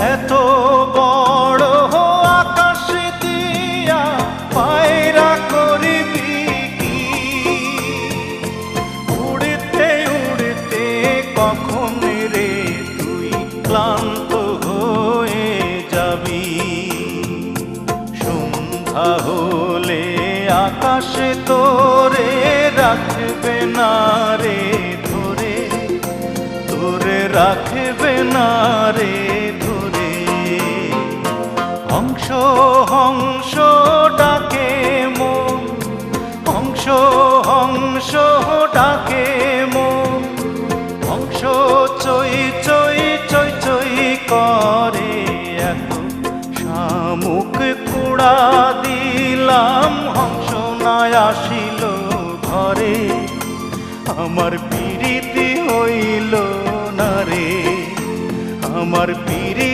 এত বড় আকাশ দিয়া পায়রা করবি কি? উড়তে উড়তে কখন রে তুই ক্লান্ত হয়ে যাবি? সন্ধ্যা হলে আকাশে তোরে রাখবে না রে ধরে, তোরে রাখবে না রে হংস হংস ডাকে মন। হংস হংস ডাকে মন। হংস চই চই চই চই করে এত শামুক কুড়া দিলাম, হংস না আসিল ঘরে। আমার পিরিতি হইল না রে। আমার পিরিতি